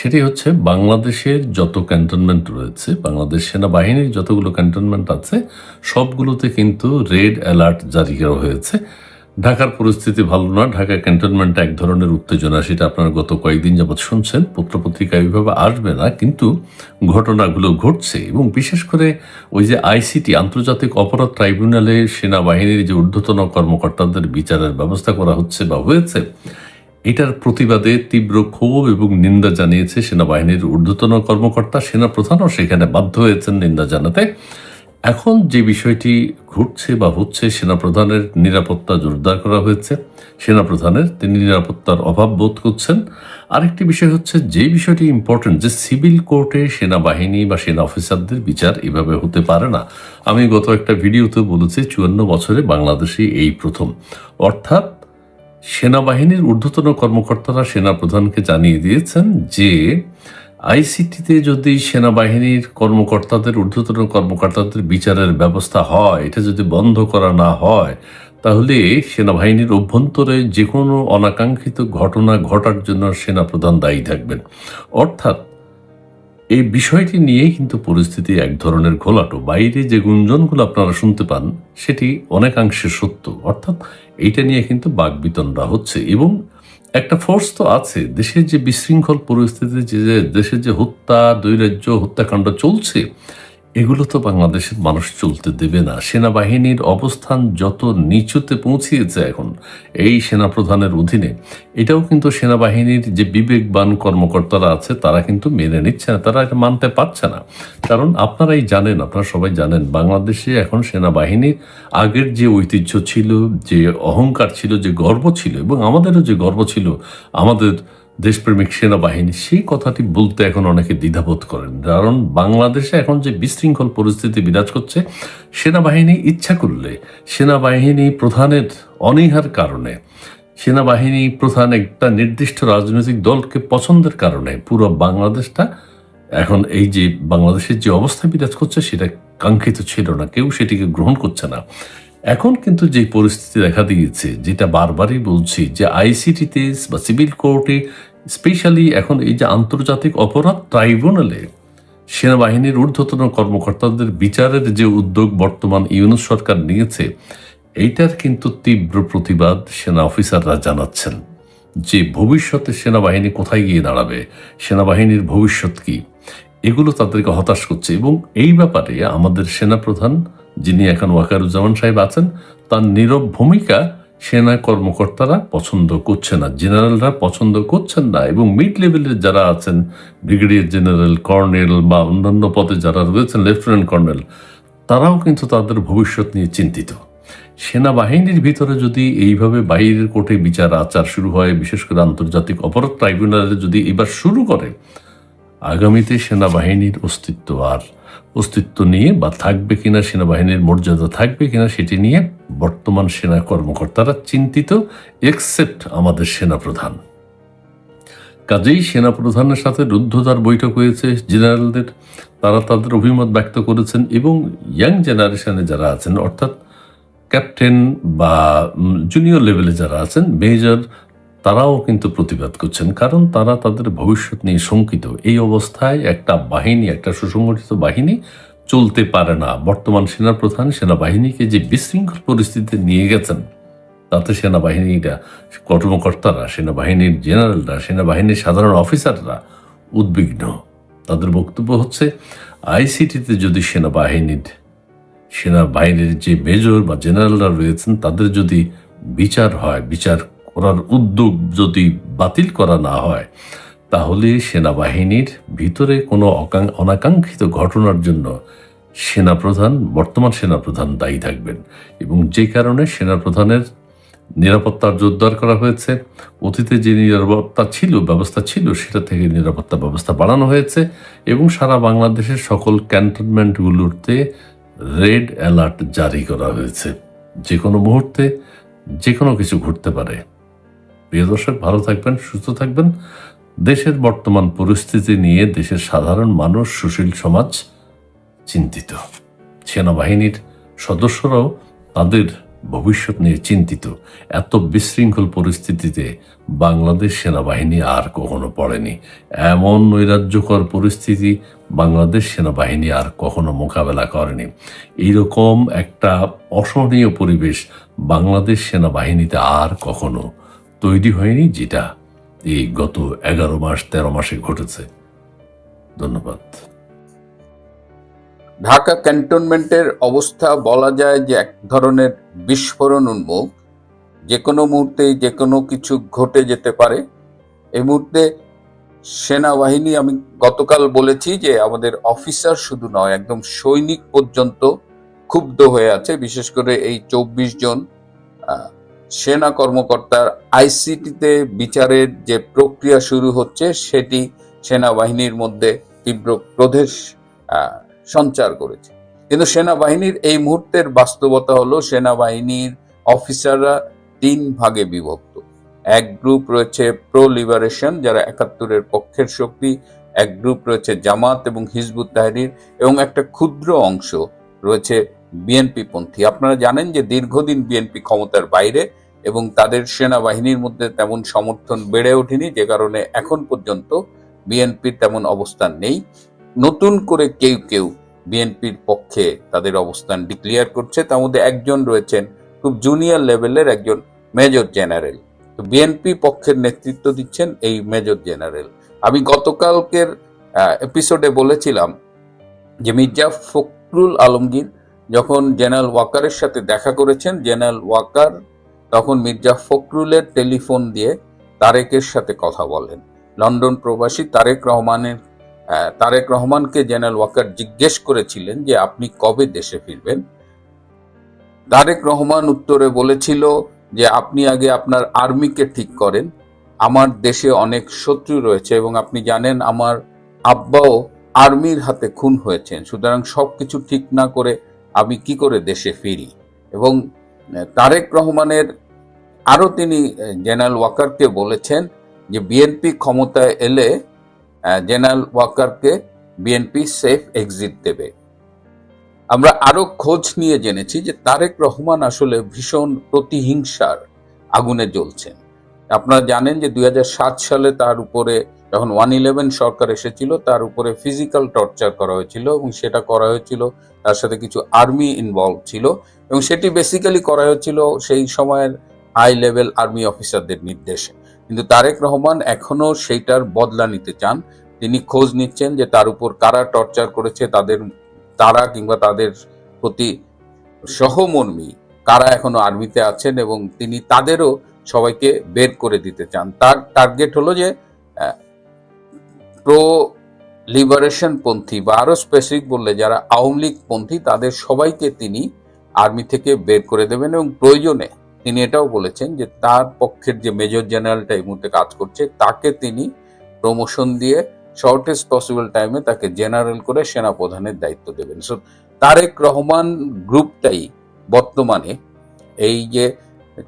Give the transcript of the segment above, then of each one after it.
সেটি হচ্ছে বাংলাদেশের যত ক্যান্টনমেন্ট রয়েছে, বাংলাদেশ সেনাবাহিনীর যতগুলো ক্যান্টনমেন্ট আছে, সবগুলোতে কিন্তু রেড অ্যালার্ট জারি করা হয়েছে। ঢাকার পরিস্থিতি ভালো না ঢাকা ক্যান্টনমেন্টে এক ধরনের উত্তেজনা, সেটা আপনারা গত কয়েকদিন যাবৎ শুনছেন। পত্রপত্রিকা ওইভাবে আসবে না, কিন্তু ঘটনাগুলো ঘটছে এবং বিশেষ করে ওই যে আইসিটি আন্তর্জাতিক অপরাধ ট্রাইব্যুনালে সেনাবাহিনীর যে ঊর্ধ্বতন কর্মকর্তাদের বিচারের ব্যবস্থা করা হচ্ছে বা হয়েছে এটার প্রতিবাদে তীব্র ক্ষোভ এবং নিন্দা জানিয়েছে সেনাবাহিনীর ঊর্ধ্বতন কর্মকর্তা, সেনাপ্রধানও সেখানে বাধ্য হয়েছেন নিন্দা জানাতে। এখন যে বিষয়টি ঘটছে বা হচ্ছে, সেনাপ্রধানের নিরাপত্তা জোরদার করা হয়েছে। সেনাপ্রধানের তিনি নিরাপত্তার অভাব বোধ করছেন। আরেকটি বিষয় হচ্ছে, যে বিষয়টি ইম্পর্টেন্ট যে সিভিল কোর্টে সেনাবাহিনী বা সেনা অফিসারদের বিচার এভাবে হতে পারে না। আমি গত একটা ভিডিওতে বলেছি, চুয়ান্ন বছরে বাংলাদেশে এই প্রথম। অর্থাৎ সেনাবাহিনীর ঊর্ধ্বতন কর্মকর্তারা সেনাপ্রধানকে জানিয়ে দিয়েছেন যে, আইসিটিতে যদি সেনাবাহিনীর কর্মকর্তাদের, ঊর্ধ্বতন কর্মকর্তাদের বিচারের ব্যবস্থা হয়, এটা যদি বন্ধ করা না হয়, তাহলে সেনাবাহিনীর অভ্যন্তরে যে কোনো অনাকাঙ্ক্ষিত ঘটনা ঘটার জন্য সেনাপ্রধান দায়ী থাকবেন। অর্থাৎ এই বিষয়টি নিয়ে কিন্তু পরিস্থিতি এক ধরনের ঘোলাটো। বাইরে যে গুঞ্জনগুলো আপনারা শুনতে পান, সেটি অনেকাংশে সত্য। অর্থাৎ এইটা নিয়ে কিন্তু বাকবিতণ্ডা হচ্ছে। এবং একটা ফোর্স তো আছে। দেশের যে বিশৃঙ্খল পরিস্থিতি যে যে, দেশের যে হত্যা, দৈরাজ্য, হত্যাকাণ্ড চলছে এগুলো তো বাংলাদেশের মানুষ চলতে দেবে না। সেনাবাহিনীর অবস্থান যত নিচুতে পৌঁছিয়েছে এখন, এই সেনাপ্রধানের অধীনে, এটাও কিন্তু সেনাবাহিনীর যে বিবেকবান কর্মকর্তারা আছে, তারা কিন্তু মেনে নিচ্ছে না, তারা এটা মানতে পারছে না। কারণ আপনারাই জানেন, আপনারা সবাই জানেন, বাংলাদেশে এখন সেনাবাহিনীর আগের যে ঐতিহ্য ছিল, যে অহংকার ছিল, যে গর্ব ছিল, এবং আমাদেরও যে গর্ব ছিল, আমাদের দেশপ্রেমিক সেনাবাহিনী সেই কথাটি বলতে এখন অনেকে দ্বিধাবোধ করেন। কারণ বাংলাদেশে এখন যে বিশৃঙ্খল পরিস্থিতি বিরাজ করছে, সেনাবাহিনী ইচ্ছা করলে সেনাবাহিনী প্রধানের অনীহার কারণে, সেনাবাহিনী প্রধান একটা নির্দিষ্ট রাজনৈতিক দলকে পছন্দের কারণে পুরো বাংলাদেশটা এখন এই যে বাংলাদেশের যে অবস্থা বিরাজ করছে, সেটা কাঙ্ক্ষিত ছিল না। কেউ সেটিকে গ্রহণ করছে না। এখন কিন্তু যে পরিস্থিতি দেখা দিয়েছে, যেটা বারবারই বলছি যে আইসিটিতে বা সিভিল কোর্টে স্পেশালি এখন এই যে আন্তর্জাতিক অপরাধ ট্রাইব্যুনালে সেনাবাহিনীর ঊর্ধ্বতন কর্মকর্তাদের বিচারের যে উদ্যোগ বর্তমান ইউনুস সরকার নিয়েছে, এইটার কিন্তু তীব্র প্রতিবাদ সেনা অফিসাররা জানাচ্ছেন। যে ভবিষ্যতে সেনাবাহিনী কোথায় গিয়ে দাঁড়াবে, সেনাবাহিনীর ভবিষ্যৎ কি, এগুলো তাদেরকে হতাশ করছে এবং এই ব্যাপারে আমাদের সেনাপ্রধান, যিনি এখন ওয়াকারুজ্জামান সাহেব আছেন, তার নীরব ভূমিকা সেনা কর্মকর্তারা পছন্দ করছে না, জেনারেলরা পছন্দ করছেন না এবং মিড লেভেলের যারা আছেন, ব্রিগেডিয়ার জেনারেল, কর্নেল বা অন্যান্য পদে যারা রয়েছেন, লেফটেন্যান্ট কর্নেল, তারাও কিন্তু তাদের ভবিষ্যৎ নিয়ে চিন্তিত। সেনাবাহিনীর ভিতরে যদি এইভাবে বাইরের কোর্টে বিচার আচার শুরু হয়, বিশেষ করে আন্তর্জাতিক অপরাধ ট্রাইব্যুনালে যদি এবার শুরু করে, আগামীতে সেনাবাহিনীর অস্তিত্ব আর অস্তিত্ব নিয়ে বা থাকবে কিনা, সেনাবাহিনীর মর্যাদা থাকবে কিনা, সেটি নিয়ে বর্তমান সেনা কর্মকর্তারা চিন্তিত এক্সেপ্ট আমাদের সেনাপ্রধান। কাজেই সেনাপ্রধানের সাথে রুদ্ধতার বৈঠক হয়েছে জেনারেলদের তারা তাদের অভিমত ব্যক্ত করেছেন এবং ইয়াং জেনারেশনে যারা আছেন, অর্থাৎ ক্যাপ্টেন বা জুনিয়র লেভেলে যারা আছেন মেজর তারাও কিন্তু প্রতিবাদ করছেন। কারণ তারা তাদের ভবিষ্যৎ নিয়ে শঙ্কিত। এই অবস্থায় একটা বাহিনী, একটা সুসংগঠিত বাহিনী চলতে পারে না। বর্তমান সেনাপ্রধান সেনাবাহিনীকে যে বিশৃঙ্খল পরিস্থিতিতে নিয়ে গেছেন, তাতে সেনাবাহিনীরা, কর্মকর্তারা, সেনাবাহিনীর জেনারেলরা, সেনাবাহিনীর সাধারণ অফিসাররা উদ্বিগ্ন। তাদের বক্তব্য হচ্ছে, আইসিটিতে যদি সেনাবাহিনীর সেনাবাহিনীর যে মেজর বা জেনারেলরা রয়েছেন, তাদের যদি বিচার হয়, বিচার করার উদ্যোগ যদি বাতিল করা না হয়, তাহলে সেনাবাহিনীর ভিতরে কোনো অনাকাঙ্ক্ষিত ঘটনার জন্য সেনাপ্রধান, বর্তমান সেনাপ্রধান দায়ী থাকবেন এবং যে কারণে সেনাপ্রধানের নিরাপত্তার জোরদার করা হয়েছে, অতীতে যে নিরাপত্তা ছিল, ব্যবস্থা ছিল, সেটা থেকে নিরাপত্তা ব্যবস্থা বাড়ানো হয়েছে এবং সারা বাংলাদেশের সকল ক্যান্টনমেন্টগুলোতে রেড অ্যালার্ট জারি করা হয়েছে। যে কোনো মুহূর্তে যে কোনো কিছু ঘটতে পারে। প্রিয় দর্শক, ভালো থাকবেন, সুস্থ থাকবেন। দেশের বর্তমান পরিস্থিতি নিয়ে দেশের সাধারণ মানুষ, সুশীল সমাজ চিন্তিত। সেনাবাহিনীর সদস্যরাও তাদের ভবিষ্যৎ নিয়ে চিন্তিত। এত বিশৃঙ্খল পরিস্থিতিতে বাংলাদেশ সেনাবাহিনী আর কখনো পড়েনি। এমন নৈরাজ্যকর পরিস্থিতি বাংলাদেশ সেনাবাহিনী আর কখনো মোকাবেলা করেনি। এইরকম একটা অসহনীয় পরিবেশ বাংলাদেশ সেনাবাহিনীতে আর কখনো তৈরি হয়নি, যেটা এই গত এগারো মাস, তেরো মাসে ঘটেছে। ধন্যবাদ। ঢাকা ক্যান্টনমেন্টের অবস্থা বলা যায় যে এক ধরনের বিস্ফোরণ উন্মুখ। যে কোনো মুহূর্তে, যে কোনো কিছু ঘটে যেতে পারে। এই মুহূর্তে সেনাবাহিনী, আমি গতকাল বলেছি যে আমাদের অফিসার শুধু নয়, একদম সৈনিক পর্যন্ত ক্ষুব্ধ হয়ে আছে। বিশেষ করে এই চব্বিশ জন সেনা কর্মকর্তার আইসিটিতে বিচারের যে প্রক্রিয়া শুরু হচ্ছে, সেটি সেনাবাহিনীর মধ্যে তীব্র প্রদেশ সঞ্চার করেছে। কিন্তু সেনাবাহিনীর এই মুহূর্তের বাস্তবতা হলো সেনাবাহিনীর অফিসাররা তিন ভাগে বিভক্ত। এক গ্রুপ রয়েছে প্রো লিবারেশন যারা একাত্তরের পক্ষের শক্তি। এক গ্রুপ রয়েছে জামাত এবং হিজবুত তাহরির এবং একটা ক্ষুদ্র অংশ রয়েছে বিএনপি পন্থী আপনারা জানেন যে দীর্ঘদিন বিএনপি ক্ষমতার বাইরে এবং তাদের সেনাবাহিনীর মধ্যে তেমন সমর্থন বেড়ে ওঠেনি, যে কারণে এখন পর্যন্ত বিএনপির তেমন অবস্থান নেই। নতুন করে কেউ কেউ বিএনপির পক্ষে তাদের অবস্থান ডিক্লেয়ার করছে। তার মধ্যে একজন রয়েছেন খুব জুনিয়র লেভেলের একজন মেজর জেনারেল তো বিএনপি পক্ষের নেতৃত্ব দিচ্ছেন এই মেজর জেনারেল আমি গতকালকের এপিসোডে বলেছিলাম যে মির্জা ফখরুল আলমগীর যখন জেনারেল ওয়াকারের সাথে দেখা করেছেন, জেনারেল ওয়াকার তখন মির্জা ফখরুলের টেলিফোন দিয়ে তারেকের সাথে কথা বলেন। লন্ডন প্রবাসী তারেক রহমানের তারেক রহমানকে জেনারেল ওয়াকার জিজ্ঞেস করেছিলেন যে আপনি কবে দেশে ফিরবেন। তারেক রহমান উত্তরে বলেছিল যে আপনি আগে আপনার আর্মিকে ঠিক করেন। আমার দেশে অনেক শত্রু রয়েছে এবং আপনি জানেন আমার আব্বাও আর্মির হাতে খুন হয়েছেন। সুতরাং সবকিছু ঠিক না করে আমি কি করে দেশে ফিরি? এবং তারেক রহমানের আরও তিনি জেনারেল ওয়াকারকে বলেছেন যে বিএনপি ক্ষমতায় এলে জেনারেল ওয়াকারকে বিএনপি সেফ এক্সিট দেবে। আমরা আরও খোঁজ নিয়ে জেনেছি যে তারেক রহমান আসলে ভীষণ প্রতিহিংসার আগুনে জ্বলছেন। আপনারা জানেন যে দুই হাজার সাত সালে তার উপরে যখন ওয়ান ইলেভেন সরকার এসেছিল, তার উপরে ফিজিক্যাল টর্চার করা হয়েছিল এবং সেটা করা হয়েছিল, তার সাথে কিছু আর্মি ইনভলভ ছিল এবং সেটি বেসিক্যালি করা হয়েছিল সেই সময়ের হাই লেভেল আর্মি অফিসারদের নির্দেশে। কিন্তু তারেক রহমান এখনও সেইটার বদলা নিতে চান। তিনি খোঁজ নিচ্ছেন যে তার উপর কারা টর্চার করেছে, তাদের তারা কিংবা তাদের প্রতি সহমর্মী কারা এখনও আর্মিতে আছেন এবং তিনি তাদেরও সবাইকে বের করে দিতে চান। তার টার্গেট হলো যে প্রো লিবারেশন পন্থী বা আরও স্পেসিফিক বললে যারা আওয়ামী লীগ পন্থী, তাদের সবাইকে তিনি আর্মি থেকে বের করে দেবেন এবং প্রয়োজনে তিনি এটাও বলেছেন যে তার পক্ষের যে মেজর জেনারেলটা এই মুহূর্তে কাজ করছে, তাকে তিনি প্রমোশন দিয়ে শর্টেস্ট পসিবল টাইমে তাকে জেনারেল করে সেনা প্রধানের দায়িত্ব দেবেন। সো তারেক রহমান গ্রুপটাই বর্তমানে এই যে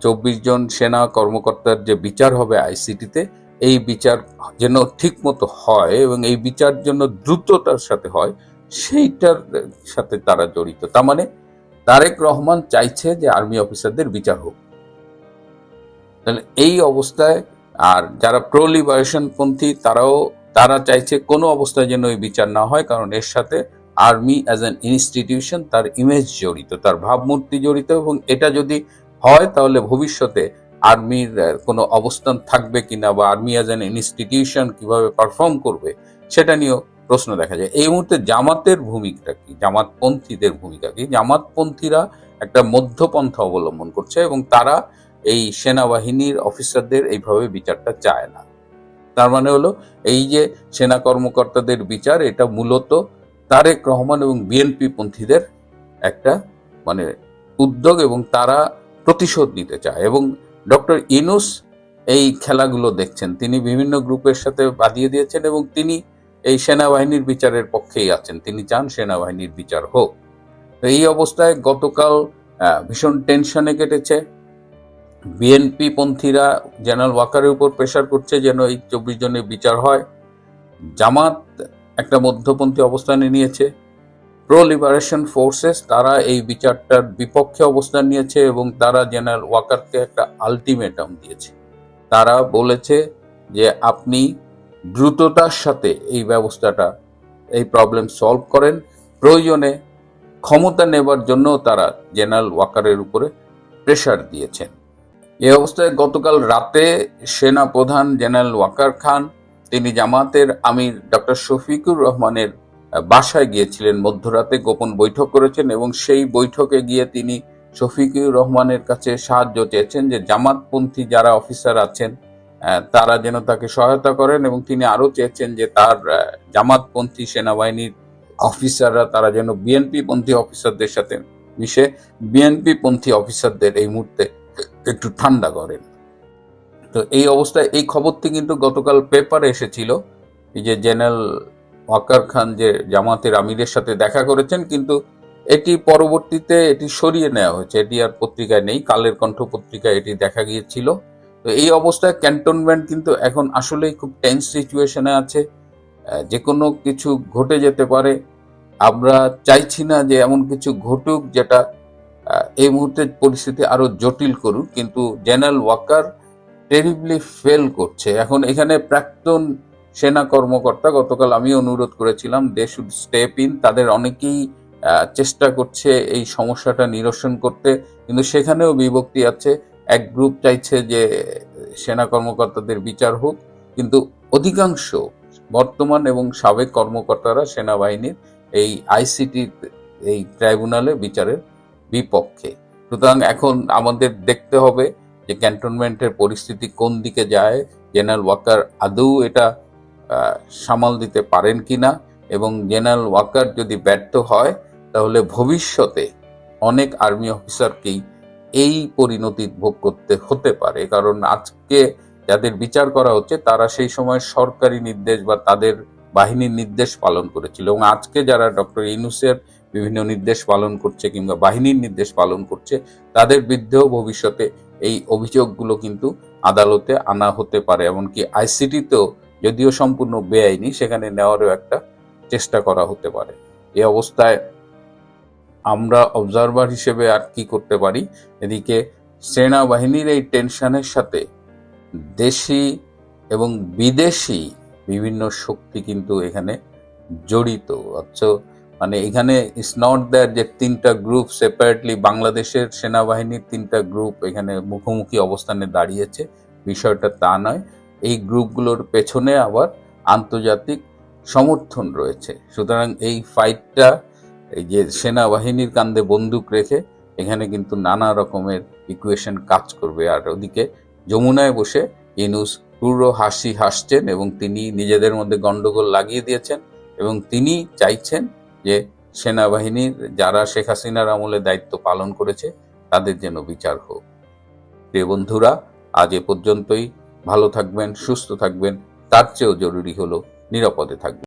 চব্বিশ জন সেনা কর্মকর্তার যে বিচার হবে আইসিটিতে, এই বিচার যেন ঠিক মতো হয় এবং এই বিচার জন্য দ্রুততার সাথে হয়, সেইটার সাথে তারা জড়িত। তার মানে তারেক রহমান চাইছে যে আর্মি অফিসারদের বিচার হোক। তাহলে এই অবস্থায় আর যারা প্রো লিবারেশন পন্থী, তারাও, তারা চাইছে কোনো অবস্থায় যেন ওই বিচার না হয়, কারণ এর সাথে আর্মি অ্যাজ অ্যান ইনস্টিটিউশন তার ইমেজ জড়িত, তার ভাবমূর্তি জড়িত এবং এটা যদি হয় তাহলে ভবিষ্যতে আর্মির কোনো অবস্থান থাকবে কিনা বা আর্মি অ্যাজ অ্যান ইনস্টিটিউশন কীভাবে পারফর্ম করবে, সেটা নিয়েও প্রশ্ন দেখা যায়। এই মুহূর্তে জামাতের ভূমিকা কি? জামাতপন্থীদের ভূমিকা কি? জামাতপন্থীরা একটা মধ্যপন্থা অবলম্বন করছে এবং তারা এই সেনাবাহিনীর অফিসারদের এইভাবে বিচারটা চায় না। তার মানে হলো, এই যে সেনা কর্মকর্তাদের বিচার, এটা মূলত তারেক রহমান এবং বিএনপি পন্থীদের একটা মানে উদ্যোগ এবং তারা প্রতিশোধ নিতে চায় এবং ডক্টর ইনুস এই খেলাগুলো দেখছেন। তিনি বিভিন্ন গ্রুপের সাথে বাদিয়ে দিয়েছেন এবং তিনি এই সেনাবাহিনীর বিচারের পক্ষেই আছেন। তিনি চান সেনাবাহিনীর বিচার হোক। তো এই অবস্থায় গতকাল ভীষণ টেনশনে কেটেছে। বিএনপি পন্থীরা জেনারেল ওয়াকারের উপর প্রেশার করছে যেন এই চব্বিশ জনের বিচার হয়। জামাত একটা মধ্যপন্থী অবস্থানে নিয়েছে। প্রো লিবারেশন ফোর্সেস তারা এই বিচারটার বিপক্ষে অবস্থান নিয়েছে এবং তারা জেনারেল ওয়াকারকে একটা আলটিমেটাম দিয়েছে। তারা বলেছে যে আপনি দ্রুততার সাথে এই ব্যবস্থাটা, এই প্রবলেম সলভ করেন। প্রয়োজনে ক্ষমতা নেবার জন্য তারা জেনারেল ওয়াকারের উপরে প্রেশার দিয়েছেন। এই অবস্থায় গতকাল রাতে সেনা প্রধান জেনারেল ওয়াকার খান, তিনি জামাতের আমির ডক্টর শফিকুর রহমানের বাসায় গিয়েছিলেন। মধ্যরাতে গোপন বৈঠক করেছেন এবং সেই বৈঠকে গিয়ে তিনি শফিকুর রহমানের কাছে সাহায্য চেয়েছেন যে জামাতপন্থী যারা অফিসার আছেন তারা যেন তাকে সহায়তা করেন এবং তিনি আরও চেয়েছেন যে তার জামাতপন্থী সেনাবাহিনীর অফিসাররা তারা যেন বিএনপি পন্থী অফিসারদের সাথে মিশে। বিএনপি পন্থী অফিসারদের এই মুহূর্তে একটু ঠান্ডা করেন। তো এই অবস্থায় এই খবরটি কিন্তু গতকাল পেপারে এসেছিল। যে জেনারেল ওয়াকার খান যে জামাতের আমিরের সাথে দেখা করেছেন, কিন্তু এটি পরবর্তীতে এটি সরিয়ে নেওয়া হয়েছে। এটি আর পত্রিকায় নেই, কালের কণ্ঠ পত্রিকায় এটি দেখা গিয়েছিল। তো এই অবস্থায় ক্যান্টনমেন্ট কিন্তু এখন আসলেই খুব টেন্স সিচুয়েশনে আছে। যে কোনো কিছু ঘটে যেতে পারে। আমরা চাইছি না যে এমন কিছু ঘটুক যেটা এই মুহূর্তে পরিস্থিতি আরও জটিল করুক, কিন্তু জেনারেল ওয়াকার টেরিবলি ফেল করছে। এখন এখানে প্রাক্তন সেনা কর্মকর্তা, গতকাল আমি অনুরোধ করেছিলাম দে শুড স্টেপ ইন তাদের অনেকেই চেষ্টা করছে এই সমস্যাটা নিরসন করতে, কিন্তু সেখানেও বিভক্তি আছে। এক গ্রুপ চাইছে যে সেনা কর্মকর্তাদের বিচার হোক, কিন্তু অধিকাংশ বর্তমান এবং সাবেক কর্মকর্তারা সেনাবাহিনীর এই আইসিটি এই ট্রাইব্যুনালে বিচারের বিপক্ষে। সুতরাং এখন আমাদের দেখতে হবে যে ক্যান্টনমেন্টের পরিস্থিতি কোন দিকে যায়। জেনারেল ওয়াকার আদৌ এটা সামাল দিতে পারেন কিনা এবং জেনারেল ওয়াকার যদি ব্যর্থ হয়, তাহলে ভবিষ্যতে অনেক আর্মি অফিসারকেই এই পরিণতি ভোগ করতে হতে পারে। কারণ আজকে যাদের বিচার করা হচ্ছে, তারা সেই সময় সরকারি নির্দেশ বা তাদের বাহিনীর নির্দেশ পালন করেছিল। এবং আজকে যারা ডক্টর ইনুসের বিভিন্ন নির্দেশ পালন করছে কিংবা বাহিনীর নির্দেশ পালন করছে, তাদের বিরুদ্ধেও ভবিষ্যতে এই অভিযোগগুলো কিন্তু আদালতে আনা হতে পারে। এমনকি আইসিটিতেও যদিও সম্পূর্ণ বেআইনি, সেখানে নেওয়ারও একটা চেষ্টা করা হতে পারে। এই অবস্থায় আমরা অবজারভার হিসেবে আর কি করতে পারি? এদিকে সেনাবাহিনীর এই টেনশনের সাথে দেশি এবং বিদেশি বিভিন্ন শক্তি কিন্তু এখানে জড়িত। অথচ মানে এখানে ইটস নট দ্যাট যে তিনটা গ্রুপ সেপারেটলি বাংলাদেশের সেনাবাহিনীর তিনটা গ্রুপ এখানে মুখোমুখি অবস্থানে দাঁড়িয়েছে, বিষয়টা তা নয়। এই গ্রুপগুলোর পেছনে আবার আন্তর্জাতিক সমর্থন রয়েছে। সুতরাং এই ফাইটটা এই যে সেনাবাহিনীর কান্দে বন্দুক রেখে এখানে কিন্তু নানা রকমের ইকুয়েশন কাজ করবে। আর ওদিকে যমুনায় বসে ইনুস পুরো হাসি হাসছেন এবং তিনি নিজেদের মধ্যে গন্ডগোল লাগিয়ে দিয়েছেন এবং তিনি চাইছেন যে সেনাবাহিনীর যারা শেখ হাসিনার আমলে দায়িত্ব পালন করেছে, তাদের যেন বিচার হোক। প্রিয় বন্ধুরা, আজ এ পর্যন্তই। ভালো থাকবেন, সুস্থ থাকবেন। তার চেয়েও জরুরি হলো নিরাপদে থাকবেন।